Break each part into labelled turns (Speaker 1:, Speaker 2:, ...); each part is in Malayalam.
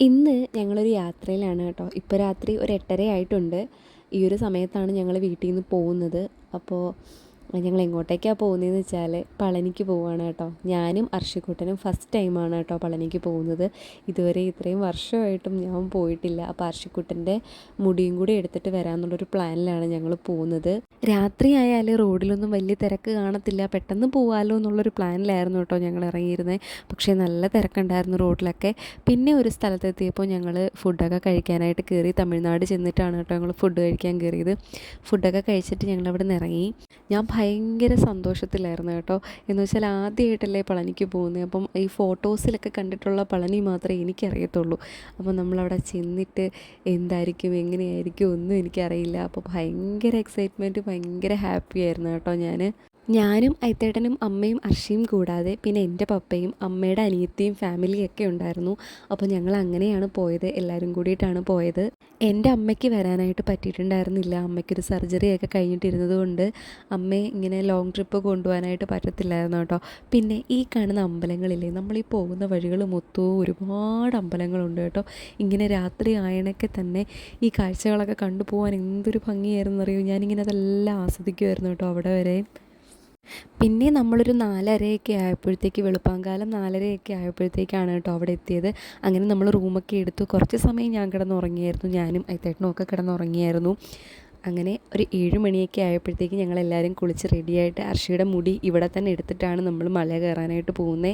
Speaker 1: ഇന്ന് ഞങ്ങളൊരു യാത്രയിലാണ് കേട്ടോ. ഇപ്പോൾ രാത്രി ഒരു എട്ടര ആയിട്ടുണ്ട് ഈ ഒരു സമയത്താണ് ഞങ്ങൾ വീട്ടിൽ നിന്ന് പോകുന്നത്. അപ്പോൾ ഞങ്ങൾ എങ്ങോട്ടേക്കാണ് പോകുന്നതെന്ന് വെച്ചാൽ പളനിക്ക് പോവുകയാണ് കേട്ടോ. ഞാനും അർഷിക്കുട്ടനും ഫസ്റ്റ് ടൈമാണ് കേട്ടോ പളനിക്ക് പോകുന്നത്. ഇതുവരെ ഇത്രയും വർഷമായിട്ടും ഞാൻ പോയിട്ടില്ല. അപ്പോൾ അർഷിക്കുട്ടന്റെ മുടിയും കൂടി എടുത്തിട്ട് വരാമെന്നുള്ളൊരു പ്ലാനിലാണ് ഞങ്ങൾ പോകുന്നത്. രാത്രി ആയാൽ റോഡിലൊന്നും വലിയ തിരക്ക് കാണത്തില്ല. പെട്ടെന്ന് പോകാമല്ലോ എന്നുള്ളൊരു പ്ലാനിലായിരുന്നു കേട്ടോ ഞങ്ങൾ ഇറങ്ങിയിരുന്നത് പക്ഷേ നല്ല തിരക്കുണ്ടായിരുന്നു റോഡിലൊക്കെ. പിന്നെ ഒരു സ്ഥലത്തെത്തിയപ്പോൾ ഞങ്ങൾ ഫുഡൊക്കെ കഴിക്കാനായിട്ട് കയറി തമിഴ്നാട് ചെന്നിട്ടാണ് കേട്ടോ ഞങ്ങൾ ഫുഡ് കഴിക്കാൻ കയറിയത് ഫുഡൊക്കെ കഴിച്ചിട്ട് ഞങ്ങൾ അവിടെ നിന്ന് ഇറങ്ങി. ഞാൻ ഭയങ്കര സന്തോഷത്തിലായിരുന്നു കേട്ടോ. എന്ന് വെച്ചാൽ ആദ്യമായിട്ടല്ലേ പളനിക്ക് പോകുന്നത്. അപ്പം ഈ ഫോട്ടോസിലൊക്കെ കണ്ടിട്ടുള്ള പളനി മാത്രമേ എനിക്കറിയത്തുള്ളൂ. അപ്പോൾ നമ്മളവിടെ ചെന്നിട്ട് എന്തായിരിക്കും എങ്ങനെയായിരിക്കും ഒന്നും എനിക്കറിയില്ല. അപ്പോൾ ഭയങ്കര എക്സൈറ്റ്മെന്റ് ഭയങ്കര ഹാപ്പി ആയിരുന്നു കേട്ടോ ഞാൻ ഞാനും ഐത്തേട്ടനും അമ്മയും അർഷിയും കൂടാതെ പിന്നെ എന്റെ പപ്പയും അമ്മയുടെ അനിയത്തിയും ഫാമിലിയൊക്കെ ഉണ്ടായിരുന്നു. അപ്പോൾ ഞങ്ങൾ അങ്ങനെയാണ് പോയത്. എല്ലാവരും കൂടിയിട്ടാണ് പോയത്. എന്റെ അമ്മയ്ക്ക് വരാനായിട്ട് പറ്റിയിട്ടുണ്ടായിരുന്നില്ല. അമ്മയ്ക്കൊരു സർജറി ഒക്കെ കഴിഞ്ഞിട്ടിരുന്നത് കൊണ്ട് അമ്മയെ ഇങ്ങനെ ലോങ് ട്രിപ്പ് കൊണ്ടുപോകാനായിട്ട് പറ്റത്തില്ലായിരുന്നു കേട്ടോ. പിന്നെ ഈ കാണുന്ന അമ്പലങ്ങളില്ലേ നമ്മൾ ഈ പോകുന്ന വഴികൾ മൊത്തവും ഒരുപാട് അമ്പലങ്ങളുണ്ട് കേട്ടോ. ഇങ്ങനെ രാത്രി ആയണൊക്കെ തന്നെ ഈ കാഴ്ചകളൊക്കെ കണ്ടുപോകാൻ എന്തൊരു ഭംഗിയായിരുന്നു അറിയൂ ഞാനിങ്ങനെ അതെല്ലാം ആസ്വദിക്കുമായിരുന്നു കേട്ടോ അവിടെ വരെ. പിന്നെ നമ്മളൊരു നാലരയൊക്കെ ആയപ്പോഴത്തേക്ക് വെളുപ്പാങ്കാലം നാലരയൊക്കെ ആയപ്പോഴത്തേക്കാണ് കേട്ടോ അവിടെ എത്തിയത്. അങ്ങനെ നമ്മൾ റൂമൊക്കെ എടുത്തു. കുറച്ച് സമയം ഞാൻ കിടന്നുറങ്ങിയായിരുന്നു. ഞാനും ഐത്തേട്ടനും ഒക്കെ കിടന്നുറങ്ങിയായിരുന്നു. അങ്ങനെ ഒരു ഏഴ് മണിയൊക്കെ ആയപ്പോഴത്തേക്ക് ഞങ്ങളെല്ലാവരും കുളിച്ച് റെഡിയായിട്ട് അർഷിയുടെ മുടി ഇവിടെ തന്നെ എടുത്തിട്ടാണ് നമ്മൾ മല കയറാനായിട്ട് പോകുന്നത്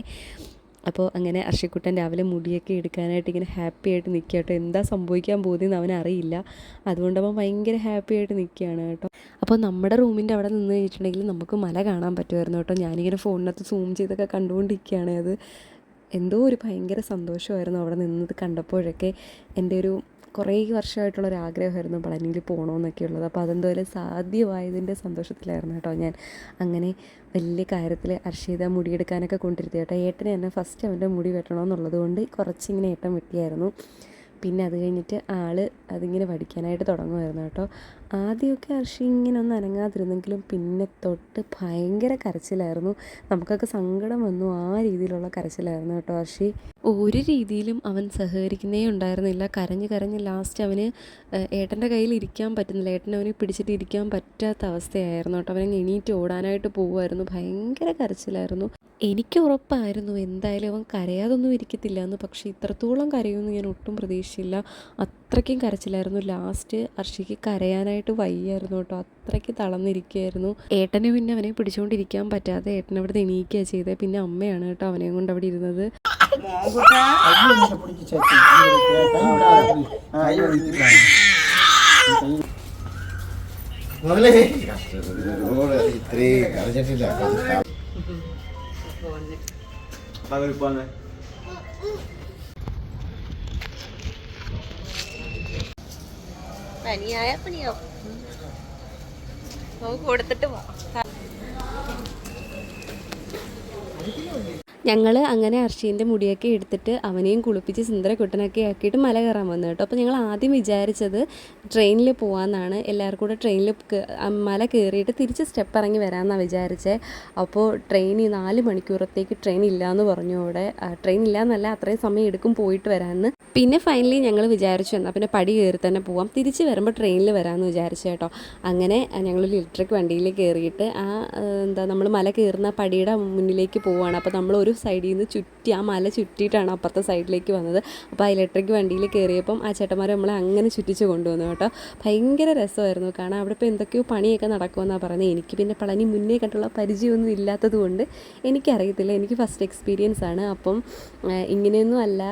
Speaker 1: അപ്പോൾ അങ്ങനെ അർഷിക്കുട്ടൻ രാവിലെ മുടിയൊക്കെ എടുക്കാനായിട്ട് ഇങ്ങനെ ഹാപ്പി ആയിട്ട് നിൽക്കുക കേട്ടോ. എന്താ സംഭവിക്കാൻ പോകുന്നതെന്ന് അവനറിയില്ല അതുകൊണ്ട് അവൻ ഭയങ്കര ഹാപ്പി ആയിട്ട് നിൽക്കുകയാണ് കേട്ടോ. അപ്പോൾ നമ്മുടെ റൂമിന്റെ അവിടെ നിന്ന് കഴിച്ചിട്ടുണ്ടെങ്കിൽ നമുക്ക് മല കാണാൻ പറ്റുമായിരുന്നു കേട്ടോ. ഞാനിങ്ങനെ ഫോണിനകത്ത് സൂം ചെയ്തൊക്കെ കണ്ടുകൊണ്ടിരിക്കുകയാണ്. അത് എന്തോ ഒരു ഭയങ്കര സന്തോഷമായിരുന്നു അവിടെ നിന്നത് കണ്ടപ്പോഴൊക്കെ. എന്റെ ഒരു കുറേ വർഷമായിട്ടുള്ള ഒരു ആഗ്രഹമായിരുന്നു പളനിയിൽ പോകണമെന്നൊക്കെ ഉള്ളത് അപ്പോൾ അതെന്തോരം സാധ്യമായതിന്റെ സന്തോഷത്തിലായിരുന്നു കേട്ടോ ഞാൻ. അങ്ങനെ വലിയ കാര്യത്തിൽ അർഷിത മുടിയെടുക്കാനൊക്കെ കൊണ്ടിരുത്തി കേട്ടോ. ഏട്ടനെ എന്നെ ഫസ്റ്റ് അവന്റെ മുടി വെട്ടണമെന്നുള്ളത് കൊണ്ട് കുറച്ചിങ്ങനെ ഏട്ടൻ വെട്ടിയായിരുന്നു. പിന്നെ അത് കഴിഞ്ഞിട്ട് ആൾ അതിങ്ങനെ പഠിക്കാനായിട്ട് തുടങ്ങുമായിരുന്നു കേട്ടോ. ആദ്യമൊക്കെ അർഷി ഇങ്ങനെ ഒന്ന് അനങ്ങാതിരുന്നെങ്കിലും പിന്നെ തൊട്ട് ഭയങ്കര കരച്ചിലായിരുന്നു. നമുക്കൊക്കെ സങ്കടം വന്നു ആ രീതിയിലുള്ള കരച്ചിലായിരുന്നു കേട്ടോ അർഷി. ഒരു രീതിയിലും അവൻ സഹകരിക്കുന്നേ ഉണ്ടായിരുന്നില്ല. കരഞ്ഞ് കരഞ്ഞ് ലാസ്റ്റ് അവന് ഏട്ടന്റെ കയ്യിൽ ഇരിക്കാൻ പറ്റുന്നില്ല. ഏട്ടൻ അവനെ പിടിച്ചിട്ട് ഇരിക്കാൻ പറ്റാത്ത അവസ്ഥയായിരുന്നു കേട്ടോ. അവനെ എണീറ്റ് ഓടാനായിട്ട് പോവുമായിരുന്നു. ഭയങ്കര കരച്ചിലായിരുന്നു. എനിക്ക് ഉറപ്പായിരുന്നു എന്തായാലും അവൻ കരയാതൊന്നും ഇരിക്കത്തില്ല എന്ന്. പക്ഷേ ഇത്രത്തോളം കരയുമെന്ന് ഞാൻ ഒട്ടും പ്രതീക്ഷിച്ചില്ല. അത്രയ്ക്കും കരച്ചിലായിരുന്നു. ലാസ്റ്റ് അർഷിക്ക് കരയാനായിട്ട് വയ്യായിരുന്നു കേട്ടോ. അത്രയ്ക്ക് തളർന്നിരിക്കുകയായിരുന്നു. ഏട്ടന് പിന്നെ അവനെ പിടിച്ചുകൊണ്ടിരിക്കാൻ പറ്റാതെ ഏട്ടൻ അവിടെ എണീക്കുക ചെയ്തത് പിന്നെ അമ്മയാണ് കേട്ടോ അവനെയും കൊണ്ട് അവിടെ ഇരുന്നത്.
Speaker 2: പനിയായ പനിയാവും
Speaker 1: ഞങ്ങൾ അങ്ങനെ അർഷീന്റെ മുടിയൊക്കെ എടുത്തിട്ട് അവനെയും കുളിപ്പിച്ച് സുന്ദരക്കുട്ടനൊക്കെ ആക്കിയിട്ട് മല കയറാൻ വന്നു കേട്ടോ. അപ്പോൾ ഞങ്ങൾ ആദ്യം വിചാരിച്ചത് ട്രെയിനിൽ പോകാമെന്നാണ് എല്ലാവർക്കും കൂടെ ട്രെയിനിൽ മല കയറിയിട്ട് തിരിച്ച് സ്റ്റെപ്പ് ഇറങ്ങി വരാമെന്നാണ് വിചാരിച്ചത് അപ്പോൾ ട്രെയിൻ നാല് മണിക്കൂറത്തേക്ക് ട്രെയിൻ ഇല്ലയെന്ന് പറഞ്ഞു അവിടെ. ട്രെയിൻ ഇല്ലയെന്നല്ല അത്രയും സമയം എടുക്കും പോയിട്ട് വരാമെന്ന് പിന്നെ ഫൈനലി ഞങ്ങൾ വിചാരിച്ചു എന്നാൽ പിന്നെ പടി കയറി തന്നെ പോവാം. തിരിച്ച് വരുമ്പോൾ ട്രെയിനിൽ വരാമെന്ന് വിചാരിച്ചു കേട്ടോ. അങ്ങനെ ഞങ്ങളൊരു ഇലക്ട്രിക് വണ്ടിയിൽ കയറിയിട്ട് ആ എന്താ നമ്മൾ മല കയറുന്ന പടിയുടെ മുന്നിലേക്ക് പോവുകയാണ് അപ്പോൾ നമ്മൾ ഒരു സൈഡിൽ നിന്ന് ചുറ്റി ആ മല ചുറ്റിയിട്ടാണ് അപ്പുറത്തെ സൈഡിലേക്ക് വന്നത്. അപ്പോൾ ആ ഇലക്ട്രിക് വണ്ടിയിൽ കയറിയപ്പം ആ ചേട്ടന്മാരെ നമ്മളെ അങ്ങനെ ചുറ്റിച്ച് കൊണ്ടുവന്നു കേട്ടോ. ഭയങ്കര രസമായിരുന്നു. കാരണം അവിടെ ഇപ്പോൾ എന്തൊക്കെയോ പണിയൊക്കെ നടക്കുമെന്നാണ് പറയുന്നത് എനിക്ക് പിന്നെ പളനി മുന്നേ കണ്ടുള്ള പരിചയമൊന്നും ഇല്ലാത്തത് കൊണ്ട് എനിക്കറിയത്തില്ല. എനിക്ക് ഫസ്റ്റ് എക്സ്പീരിയൻസ് ആണ്. അപ്പം ഇങ്ങനെയൊന്നും അല്ല.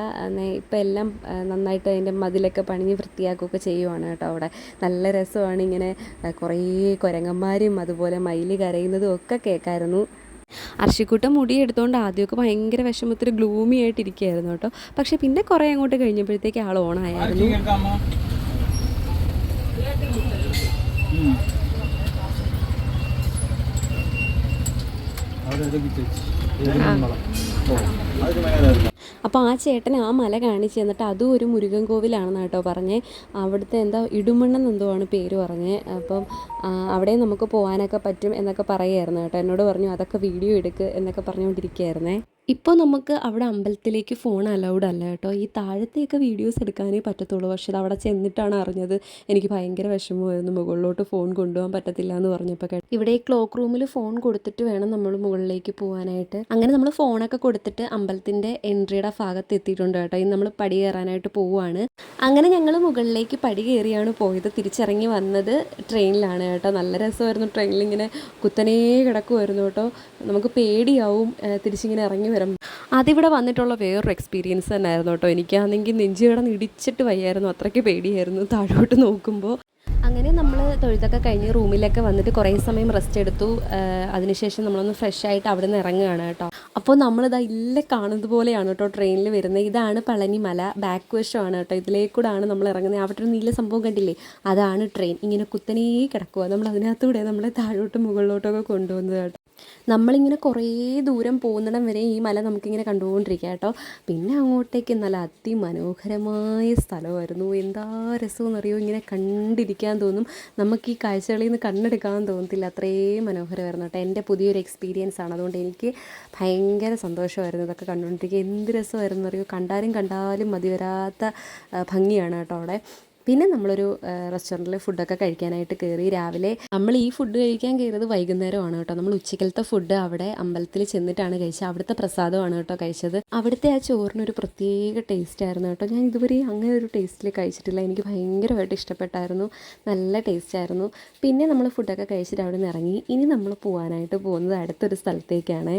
Speaker 1: ഇപ്പം എല്ലാം നന്നായിട്ട് അതിന്റെ മതിലൊക്കെ പണിഞ്ഞ് വൃത്തിയാക്കുകയൊക്കെ ചെയ്യുവാണ് കേട്ടോ അവിടെ. നല്ല രസമാണ് ഇങ്ങനെ കുറേ കുരങ്ങന്മാരും അതുപോലെ മയിൽ കരയുന്നതും ഒക്കെ കേൾക്കായിരുന്നു. അർഷിക്കുട്ടൻ മുടി എടുത്തുകൊണ്ട് ആദ്യമൊക്കെ ഭയങ്കര വിഷമത്തിൽ ഗ്ലൂമി ആയിട്ട് ഇരിക്കുകയായിരുന്നു കേട്ടോ. പക്ഷെ പിന്നെ കുറേ അങ്ങോട്ട് കഴിഞ്ഞപ്പോഴത്തേക്ക് ആൾ ഓണായിരുന്നു അപ്പോൾ ആ ചേട്ടൻ ആ മല കാണിച്ച് തന്നിട്ട് അതും ഒരു മുരുകൻ കോവിലാണെന്ന് കേട്ടോ പറഞ്ഞേ. അവിടുത്തെ എന്താ ഇടുമണ്ണെന്ന് എന്തോ ആണ് പേര് പറഞ്ഞേ. അപ്പം അവിടെ നമുക്ക് പോകാനൊക്കെ പറ്റും എന്നൊക്കെ പറയുമായിരുന്നു കേട്ടോ. എന്നോട് പറഞ്ഞു അതൊക്കെ വീഡിയോ എടുക്ക് എന്നൊക്കെ പറഞ്ഞുകൊണ്ടിരിക്കുകയായിരുന്നേ. ഇപ്പോൾ നമുക്ക് അവിടെ അമ്പലത്തിലേക്ക് ഫോൺ അലൗഡ് അല്ല കേട്ടോ. ഈ താഴത്തെയൊക്കെ വീഡിയോസ് എടുക്കാനേ പറ്റത്തുള്ളൂ. പക്ഷേ അവിടെ ചെന്നിട്ടാണ് അറിഞ്ഞത്. എനിക്ക് ഭയങ്കര വിഷമമായിരുന്നു. മുകളിലോട്ട് ഫോൺ കൊണ്ടുപോകാൻ പറ്റത്തില്ല എന്ന് പറഞ്ഞപ്പോൾ കേട്ടോ ഇവിടെ ഈ ക്ലോക്ക് റൂമിൽ ഫോൺ കൊടുത്തിട്ട് വേണം നമ്മൾ മുകളിലേക്ക് പോകാനായിട്ട് അങ്ങനെ നമ്മൾ ഫോണൊക്കെ കൊടുത്തിട്ട് അമ്പലത്തിന്റെ എൻട്രിയുടെ ഭാഗത്ത് എത്തിയിട്ടുണ്ട് കേട്ടോ. ഇനി നമ്മൾ പടി കയറാനായിട്ട് പോവുകയാണ് അങ്ങനെ ഞങ്ങൾ മുകളിലേക്ക് പടി കയറിയാണ് പോയത്. തിരിച്ചിറങ്ങി വന്നത് ട്രെയിനിലാണ് കേട്ടോ. നല്ല രസമായിരുന്നു ട്രെയിനിൽ ഇങ്ങനെ കുത്തനേ കിടക്കുമായിരുന്നു കേട്ടോ. നമുക്ക് പേടിയാവും തിരിച്ചിങ്ങനെ ഇറങ്ങി വരും അതിവിടെ വന്നിട്ടുള്ള വേറൊരു എക്സ്പീരിയൻസ് തന്നെയായിരുന്നു കേട്ടോ. എനിക്കാണെങ്കിൽ നെഞ്ചു കിടന്ന് ഇടിച്ചിട്ട് വയ്യായിരുന്നു. അത്രയ്ക്ക് പേടിയായിരുന്നു താഴോട്ട് നോക്കുമ്പോൾ. അങ്ങനെ നമ്മൾ തൊഴുത്തൊക്കെ കഴിഞ്ഞ് റൂമിലൊക്കെ വന്നിട്ട് കുറേ സമയം റെസ്റ്റ് എടുത്തു. അതിനുശേഷം നമ്മളൊന്ന് ഫ്രഷ് ആയിട്ട് അവിടെ നിന്ന് ഇറങ്ങുകയാണ് കേട്ടോ. അപ്പോൾ നമ്മളിതാ ഇല്ല കാണുന്നത് പോലെയാണ് കേട്ടോ ട്രെയിനിൽ വരുന്നത്. ഇതാണ് പളനിമല. ബാക്ക് വശമാണ് കേട്ടോ. ഇതിലേക്കൂടാണ് നമ്മൾ ഇറങ്ങുന്നത്. അവിടെ ഒരു നീല സംഭവം കണ്ടില്ലേ? അതാണ് ട്രെയിൻ ഇങ്ങനെ കുത്തനേ കിടക്കുക നമ്മൾ അതിനകത്തൂടെ നമ്മളെ താഴോട്ടും മുകളിലോട്ടൊക്കെ കൊണ്ടുപോകുന്നത് കേട്ടോ. നമ്മളിങ്ങനെ കുറേ ദൂരം പോകുന്നിടം വരെ ഈ മല നമുക്കിങ്ങനെ കണ്ടുകൊണ്ടിരിക്കുക കേട്ടോ. പിന്നെ അങ്ങോട്ടേക്ക് നല്ല അതിമനോഹരമായ സ്ഥലമായിരുന്നു. എന്താ രസമെന്നറിയോ? ഇങ്ങനെ കണ്ടിരിക്കാൻ തോന്നും. നമുക്ക് ഈ കാഴ്ചകളിൽ നിന്ന് കണ്ണെടുക്കാൻ തോന്നത്തില്ല. അത്രയും മനോഹരമായിരുന്നു കേട്ടോ. എന്റെ പുതിയൊരു എക്സ്പീരിയൻസ് ആണ്. അതുകൊണ്ട് എനിക്ക് ഭയങ്കര സന്തോഷമായിരുന്നു ഇതൊക്കെ കണ്ടുകൊണ്ടിരിക്കുക എന്ത് രസമായിരുന്നു അറിയോ? കണ്ടാലും കണ്ടാലും മതി വരാത്ത ഭംഗിയാണ് കേട്ടോ അവിടെ. പിന്നെ നമ്മളൊരു റെസ്റ്റോറന്റിൽ ഫുഡൊക്കെ കഴിക്കാനായിട്ട് കയറി രാവിലെ നമ്മൾ ഈ ഫുഡ് കഴിക്കാൻ കയറിയത് വൈകുന്നേരമാണ് കേട്ടോ. നമ്മൾ ഉച്ചക്കലത്തെ ഫുഡ് അവിടെ അമ്പലത്തിൽ ചെന്നിട്ടാണ് കഴിച്ചത്. അവിടുത്തെ പ്രസാദമാണ് കേട്ടോ കഴിച്ചത്. അവിടുത്തെ ആ ചോറിനൊരു പ്രത്യേക ടേസ്റ്റ് ആയിരുന്നു കേട്ടോ. ഞാൻ ഇതുവരെ അങ്ങനെ ഒരു ടേസ്റ്റിൽ കഴിച്ചിട്ടില്ല. എനിക്ക് ഭയങ്കരമായിട്ട് ഇഷ്ടപ്പെട്ടായിരുന്നു. നല്ല ടേസ്റ്റ് ആയിരുന്നു. പിന്നെ നമ്മൾ ഫുഡൊക്കെ കഴിച്ചിട്ട് അവിടെ നിന്ന് ഇറങ്ങി. ഇനി നമ്മൾ പോകാനായിട്ട് പോകുന്നത് അടുത്തൊരു സ്ഥലത്തേക്കാണ്.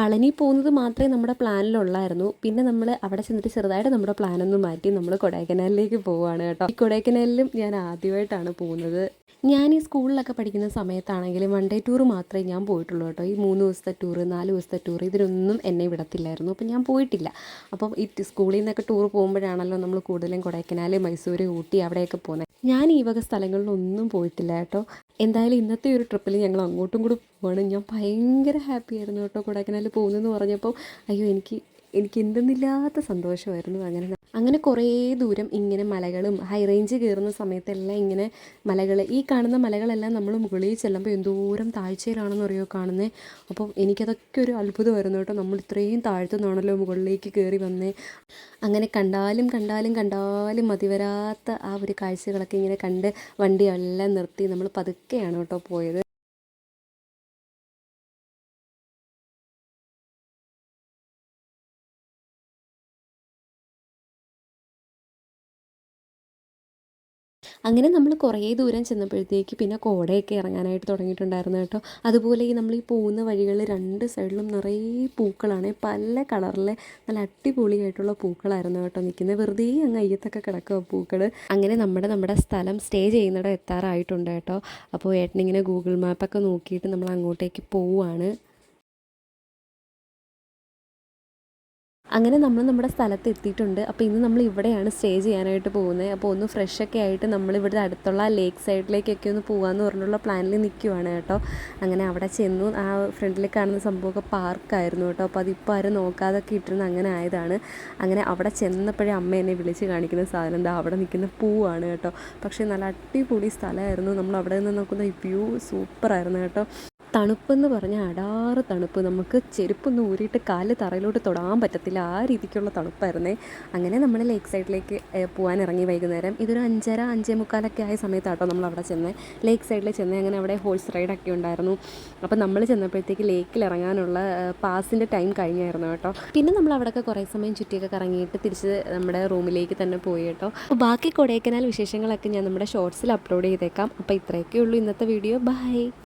Speaker 1: പളനി പോകുന്നത് മാത്രമേ നമ്മുടെ പ്ലാനിലുള്ളായിരുന്നു പിന്നെ നമ്മൾ അവിടെ ചെന്നിട്ട് ചെറുതായിട്ട് നമ്മുടെ പ്ലാനൊന്ന് മാറ്റി നമ്മൾ കൊടൈക്കനാലിലേക്ക് പോവുകയാണ് കേട്ടോ. കൊടൈക്കനാലിലും ഞാൻ ആദ്യമായിട്ടാണ് പോകുന്നത്. ഞാൻ ഈ സ്കൂളിലൊക്കെ പഠിക്കുന്ന സമയത്താണെങ്കിലും വൺ ഡേ ടൂർ മാത്രമേ ഞാൻ പോയിട്ടുള്ളൂ കേട്ടോ. ഈ മൂന്ന് ദിവസത്തെ ടൂർ നാല് ദിവസത്തെ ടൂർ ഇതിനൊന്നും എന്നെ വിടത്തില്ലായിരുന്നു. അപ്പം ഞാൻ പോയിട്ടില്ല. അപ്പം ഈ സ്കൂളിൽ നിന്നൊക്കെ ടൂർ പോകുമ്പോഴാണല്ലോ നമ്മൾ കൂടുതലും കൊടൈക്കനാൽ മൈസൂർ ഊട്ടി അവിടെയൊക്കെ പോകുന്നത്. ഞാൻ ഈ വക സ്ഥലങ്ങളിലൊന്നും പോയിട്ടില്ല കേട്ടോ. എന്തായാലും ഇന്നത്തെ ഒരു ട്രിപ്പിൽ ഞങ്ങൾ അങ്ങോട്ടും കൂടി പോവാണ്. ഞാൻ ഭയങ്കര ഹാപ്പി ആയിരുന്നു കേട്ടോ കൊടൈക്കനാൽ പോകുന്നതെന്ന് പറഞ്ഞപ്പോൾ. അയ്യോ എനിക്ക് എനിക്ക് എന്തെന്നില്ലാത്ത സന്തോഷമായിരുന്നു അങ്ങനെ അങ്ങനെ കുറേ ദൂരം ഇങ്ങനെ മലകളും ഹൈ റേഞ്ച് കയറുന്ന സമയത്തെല്ലാം ഇങ്ങനെ മലകൾ ഈ കാണുന്ന മലകളെല്ലാം നമ്മൾ മുകളിൽ ചെല്ലുമ്പോൾ എന്തോരം താഴ്ചയിലാണെന്ന് അറിയോ കാണുന്നത് അപ്പോൾ എനിക്കതൊക്കെ ഒരു അത്ഭുതമായിരുന്നു കേട്ടോ. നമ്മൾ ഇത്രയും താഴ്ത്തു നിന്നാണല്ലോ മുകളിലേക്ക് കയറി വന്നേ. അങ്ങനെ കണ്ടാലും കണ്ടാലും കണ്ടാലും മതിവരാത്ത ആ ഒരു കാഴ്ചകളൊക്കെ ഇങ്ങനെ കണ്ട് വണ്ടിയെല്ലാം നിർത്തി നമ്മൾ പതുക്കെയാണ് കേട്ടോ പോയത്. അങ്ങനെ നമ്മൾ കുറേ ദൂരം ചെന്നപ്പോഴത്തേക്ക് പിന്നെ കോടയൊക്കെ ഇറങ്ങാനായിട്ട് തുടങ്ങിയിട്ടുണ്ടായിരുന്നു കേട്ടോ. അതുപോലെ ഈ നമ്മൾ ഈ പോകുന്ന വഴികളിൽ രണ്ട് സൈഡിലും നിറയെ പൂക്കളാണ്. പല കളറിലെ നല്ല അടിപൊളിയായിട്ടുള്ള പൂക്കളായിരുന്നു കേട്ടോ നിൽക്കുന്നത്. വെറുതെ അങ്ങ് അയ്യത്തൊക്കെ കിടക്കുക പൂക്കൾ അങ്ങനെ നമ്മുടെ നമ്മുടെ സ്ഥലം സ്റ്റേ ചെയ്യുന്നിടം എത്താറായിട്ടുണ്ട് കേട്ടോ. അപ്പോൾ ഏട്ടനിങ്ങനെ ഗൂഗിൾ മാപ്പൊക്കെ നോക്കിയിട്ട് നമ്മൾ അങ്ങോട്ടേക്ക് പോവുകയാണ് അങ്ങനെ നമ്മൾ നമ്മുടെ സ്ഥലത്ത് എത്തിയിട്ടുണ്ട്. അപ്പോൾ ഇന്ന് നമ്മൾ ഇവിടെയാണ് സ്റ്റേ ചെയ്യാനായിട്ട് പോകുന്നത്. അപ്പോൾ ഒന്ന് ഫ്രഷ് ഒക്കെ ആയിട്ട് നമ്മൾ ഇവിടെ അടുത്തുള്ള ലേക്ക് സൈഡിലേക്കൊക്കെ ഒന്ന് പോകാമെന്ന് പറഞ്ഞുള്ള പ്ലാനിൽ നിൽക്കുവാണ് കേട്ടോ. അങ്ങനെ അവിടെ ചെന്നു. ആ ഫ്രണ്ടിൽ കാണുന്ന സംഭവമൊക്കെ പാർക്കായിരുന്നു കേട്ടോ. അപ്പോൾ അതിപ്പോൾ ആരും നോക്കാതൊക്കെ ഇട്ടിരുന്ന അങ്ങനെ ആയതാണ്. അങ്ങനെ അവിടെ ചെന്നപ്പോഴേ അമ്മ എന്നെ വിളിച്ച് കാണിക്കുന്ന സാധനം എന്താ അവിടെ നിൽക്കുന്ന പൂവാണ് കേട്ടോ. പക്ഷേ നല്ല അടിപൊളി സ്ഥലമായിരുന്നു. നമ്മൾ അവിടെ നിന്ന് നോക്കുന്ന വ്യൂ സൂപ്പറായിരുന്നു കേട്ടോ. തണുപ്പെന്ന് പറഞ്ഞാൽ അടാറ് തണുപ്പ്. നമുക്ക് ചെരുപ്പൊന്ന് ഊരിയിട്ട് കാൽ തറയിലോട്ട് തൊടാൻ പറ്റത്തില്ല. ആ രീതിക്കുള്ള തണുപ്പായിരുന്നേ. അങ്ങനെ നമ്മൾ ലേക്ക് സൈഡിലേക്ക് പോകാൻ ഇറങ്ങി വൈകുന്നേരം. ഇതൊരു അഞ്ചര അഞ്ചേ മുക്കാലൊക്കെ ആയ സമയത്താട്ടോ നമ്മൾ അവിടെ ചെന്ന്. ലേക്ക് സൈഡിൽ ചെന്ന്. അങ്ങനെ അവിടെ ഹോഴ്സ് റൈഡൊക്കെ ഉണ്ടായിരുന്നു. അപ്പോൾ നമ്മൾ ചെന്നപ്പോഴത്തേക്ക് ലേക്കിൽ ഇറങ്ങാനുള്ള പാസിന്റെ ടൈം കഴിഞ്ഞായിരുന്നു കേട്ടോ. പിന്നെ നമ്മൾ അവിടെയൊക്കെ കുറേ സമയം ചുറ്റിയൊക്കെ കറങ്ങിയിട്ട് തിരിച്ച് നമ്മുടെ റൂമിലേക്ക് തന്നെ പോയി കേട്ടോ. ബാക്കി കൊടൈക്കനാൽ വിശേഷങ്ങളൊക്കെ ഞാൻ നമ്മുടെ ഷോർട്സിൽ അപ്ലോഡ് ചെയ്തേക്കാം. അപ്പോൾ ഇത്രയൊക്കെ ഉള്ളൂ ഇന്നത്തെ വീഡിയോ ബൈ